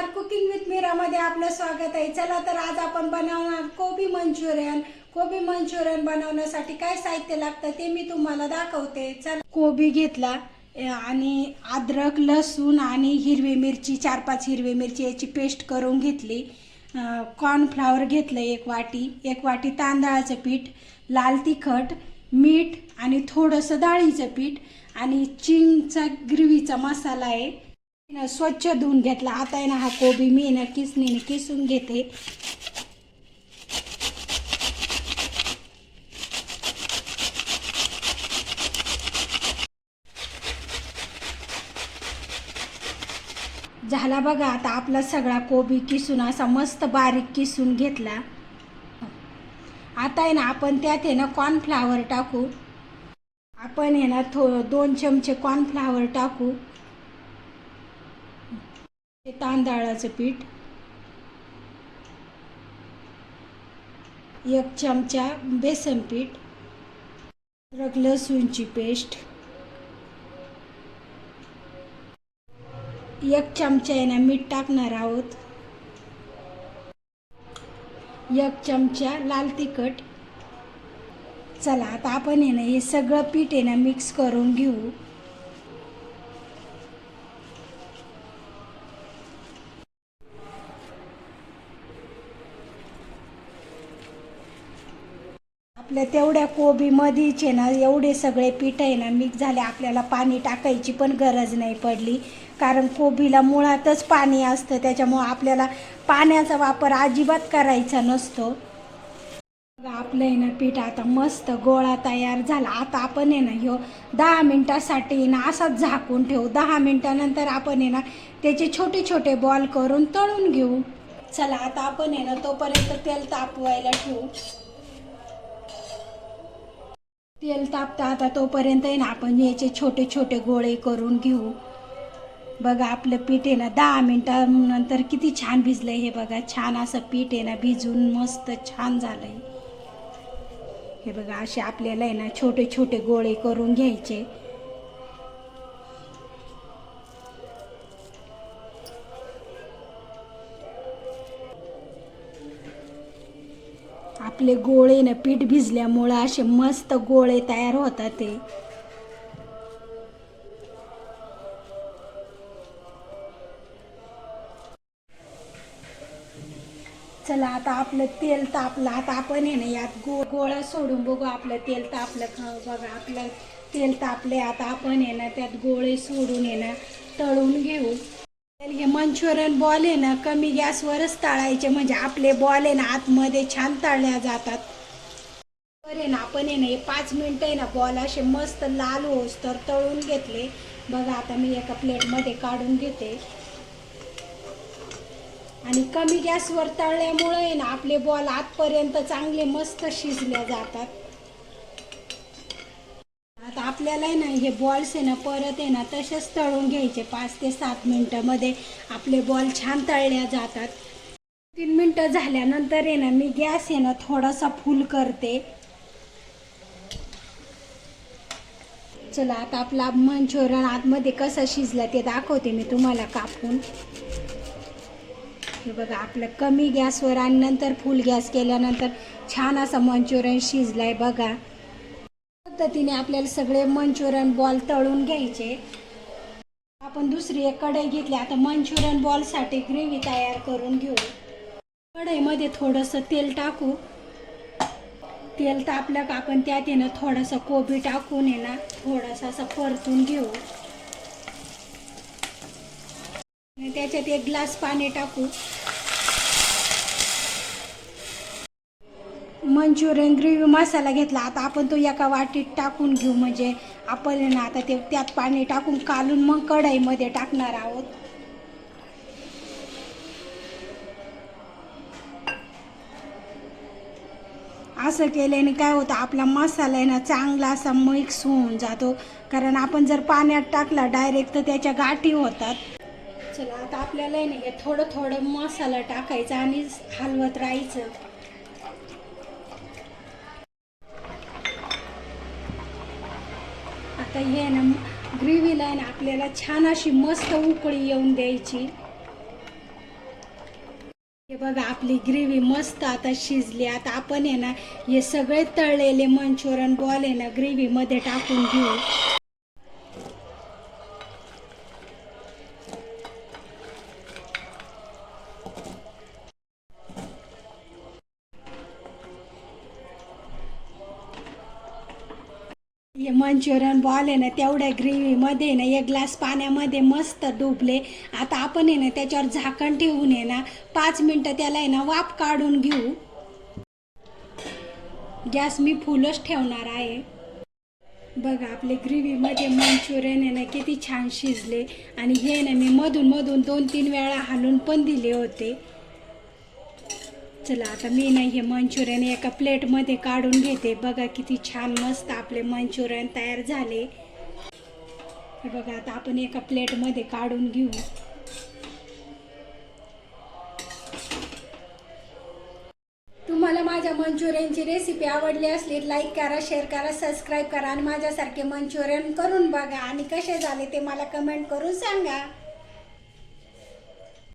नमस्कार. Cooking with मीरामध्ये आपलं स्वागत आहे. चला तर आज आपण बनवणार कोबी मंचुरियन. कोबी मंचुरियन बनवण्यासाठी काय साहित्य लागतं ते मी तुम्हाला दाखवते. चला. कोबी घेतला आणि अद्रक लसूण आणि हिरवी मिरची चार पाच हिरवी मिरची याची पेस्ट करून घेतली. कॉर्नफ्लावर घेतलं एक वाटी. एक वाटी तांदळाचं पीठ लाल तिखट मीठ आणि थोडंसं डाळीचं पीठ आणि चिंगचा ग्रेव्हीचा मसाला आहे. स्वच्छ धुवून घेतला. आता आहे ना हा कोबी मी ना किसणीने किसून घेते. झाला बघा आता आपला सगळा कोबी किसून असा मस्त बारीक किसून घेतला. आता आहे ना आपण त्यात आहे ना कॉर्नफ्लावर टाकू. आपण आहे ना थो दोन चमचे कॉर्नफ्लावर टाकू. हे तांदळाचं पीठ एक चमचा बेसन पीठ अद्रक लसूणची पेस्ट एक चमचा आहे ना मीठ टाकणार आहोत. एक चमचा लाल तिखट. चला आता आपण आहे ना हे सगळं पीठ आहे ना मिक्स करून घेऊ. आपल्या तेवढ्या कोबीमध्येच आहे ना एवढे सगळे पीठ आहे ना मिक्स झाले. आपल्याला पाणी टाकायची पण गरज नाही पडली. कारण कोबीला मुळातच पाणी असतं त्याच्यामुळं आपल्याला पाण्याचा वापर अजिबात करायचा नसतो. आपलं आहे ना पीठ आता मस्त गोळा तयार झाला. आता आपण आहे ना ह्यो दहा मिनटासाठी ना असाच झाकून ठेवू. दहा मिनटानंतर आपण आहे ना त्याचे छोटे छोटे बॉल करून तळून घेऊ. चला आता आपण आहे ना तोपर्यंत तेल तापवायला ठेवू. तेल तापता आता तोपर्यंत आहे ना आपण याचे छोटे छोटे गोळे करून घेऊ. बघा आपलं पीठ आहे ना दहा मिनटानंतर किती छान भिजलंय हे बघा. छान असं पीठ आहे ना भिजून मस्त छान झालंय. हे बघा असे आपल्याला आहे ना छोटे छोटे गोळे करून घ्यायचे. आपले गोळे ना पीठ भिजल्यामुळं असे मस्त गोळे तयार होतात ते. चला आता आपलं तेल तापलं. आता आपण आहे ना यात गो गोळा सोडून बघू आपलं तेल तापलं का? बघा आपलं तेल तापले आता आपण आहे ना त्यात गोळे सोडून आहे ना तळून घेऊ. हे मंचुरियन बॉल आहे ना कमी गॅसवरच तळायचे. म्हणजे आपले बॉल आहे ना आतमध्ये छान तळल्या जातात. बरे ना आपण आहे ना हे पाच मिनटं आहे ना बॉल असे मस्त लाल होस तर तळून घेतले. बघा आता मी एका प्लेटमध्ये काढून घेते. आणि कमी गॅसवर तळल्यामुळे आहे ना आपले बॉल आतपर्यंत चांगले मस्त शिजल्या जातात. आपल्याला आहे ना हे बॉल्स आहे ना परत आहे ना तसेच तळून घ्यायचे. पाच ते सात मिनटामध्ये आपले बॉल छान तळल्या जातात. तीन मिनटं झाल्यानंतर आहे ना मी गॅस आहे ना थोडासा फुल करते. चला आता आपला मंचुरियन आतमध्ये कसं शिजला ते दाखवते मी तुम्हाला कापून. हे बघा आपलं कमी गॅसवर आणि नंतर फुल गॅस केल्यानंतर छान असं मंचुरियन शिजलाय बघा. पद्धतीने आपल्याला सगळे मंचुरियन बॉल तळून घ्यायचे. आपण दुसरी एक कढई घेतली. आता मंचुरियन बॉलसाठी ग्रेव्ही तयार करून घेऊ. कढईमध्ये थोडंसं तेल टाकू. तेल तापलं का आपण त्यात येणं थोडंसं कोबी टाकून आहे ना थोडंसं असं परतून घेऊ. आणि त्याच्यात एक ग्लास पाणी टाकू. मंचुरियन ग्रेव्ही मसाला घेतला. आता आपण तो एका वाटीत टाकून घेऊ. म्हणजे आपण आहे ना आता ते त्यात पाणी टाकून कालून मग कढाईमध्ये टाकणार आहोत. असं केल्याने काय होतं आपला मसाला आहे ना चांगला असा मिक्स होऊन जातो. कारण आपण जर पाण्यात टाकला डायरेक्ट तर त्याच्या गाठी होतात. चला आता आपल्याला आहे ना थोडं थोडं मसाला टाकायचा आणि हलवत राहायचं. आता हे ना ग्रेव्हीला आहे ना आपल्याला छान अशी मस्त उकळी येऊन द्यायची. हे बघा आपली ग्रेव्ही मस्त आता शिजली. आता आपण आहे ना हे सगळे तळलेले मंचुरियन बॉल आहे ना ग्रेव्हीमध्ये टाकून घेऊ. मंचुरियन बॉल आहे ना तेवढ्या ग्रेव्हीमध्ये ना एक ग्लास पाण्यामध्ये मस्त डुबले. आता आपण आहे ना त्याच्यावर झाकण ठेवून आहे ना पाच मिनटं त्याला आहे ना वाफ काढून घेऊ. गॅस मी फुलच ठेवणार आहे. बघा आपले ग्रेव्हीमध्ये मंचुरियन आहे ना किती छान शिजले. आणि हे ना मी मधून मधून दोन तीन वेळा हालून पण दिले होते. चला आता मी नाही हे मंचुरियन एका प्लेटमध्ये काढून घेते. बघा किती छान मस्त आपले मंचुरियन तयार झाले. बघा आता आपण एका प्लेटमध्ये काढून घेऊ. तुम्हाला माझ्या मंचुरियनची रेसिपी आवडली असली लाईक करा शेअर करा सबस्क्राईब करा आणि माझ्यासारखे मंचुरियन करून बघा. आणि कसे झाले ते मला कमेंट करून सांगा.